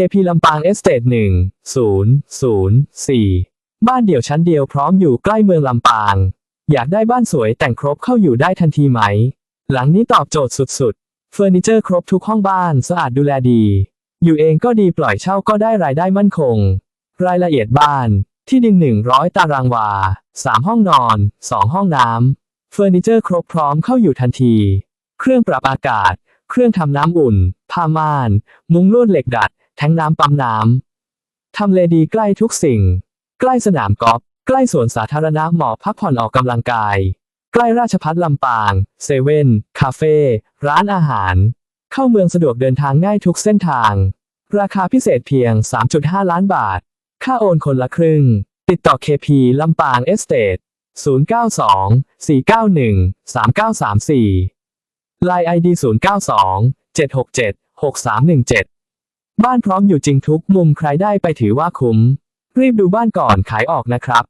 KP ลำปางเอสเตทหนึ่งศูนย์ศูนย์สี่บ้านเดี่ยวชั้นเดียวพร้อมอยู่ใกล้เมืองลำปาง อยากได้บ้านสวยแต่งครบเข้าอยู่ได้ทันทีไหม หลังนี้ตอบโจทย์สุดๆ เฟอร์นิเจอร์ครบทุกห้องบ้านสะอาดดูแลดี อยู่เองก็ดีปล่อยเช่าก็ได้รายได้มั่นคง รายละเอียดบ้าน ที่ดิน100 ตารางวา 3 ห้องนอน 2 ห้องน้ำเฟอร์นิเจอร์ครบพร้อมเข้าอยู่ทันที เครื่องปรับอากาศ เครื่องทำน้ำอุ่น ผ้าม่าน มุ้งลวดเหล็กดัด แทงน้ำปั๊มน้ำทำเลดีใกล้ทุกสิ่ง ใกล้สนามกอล์ฟใกล้สวนสาธารณะเหมาะพักผ่อนออกกำลังกาย ใกล้ราชพัฒลำปาง เซเว่น คาเฟ่ ร้านอาหาร เข้าเมืองสะดวกเดินทางง่ายทุกเส้นทาง ราคาพิเศษเพียง 3.5 ล้านบาท ค่าโอนคนละครึ่ง ติดต่อ KP ลำปางเอสเตท092 491 3934 Line ID 092 767 6317 บ้านพร้อมอยู่จริงทุกมุมใครได้ไปถือว่าคุ้ม รีบดูบ้านก่อนขายออกนะครับ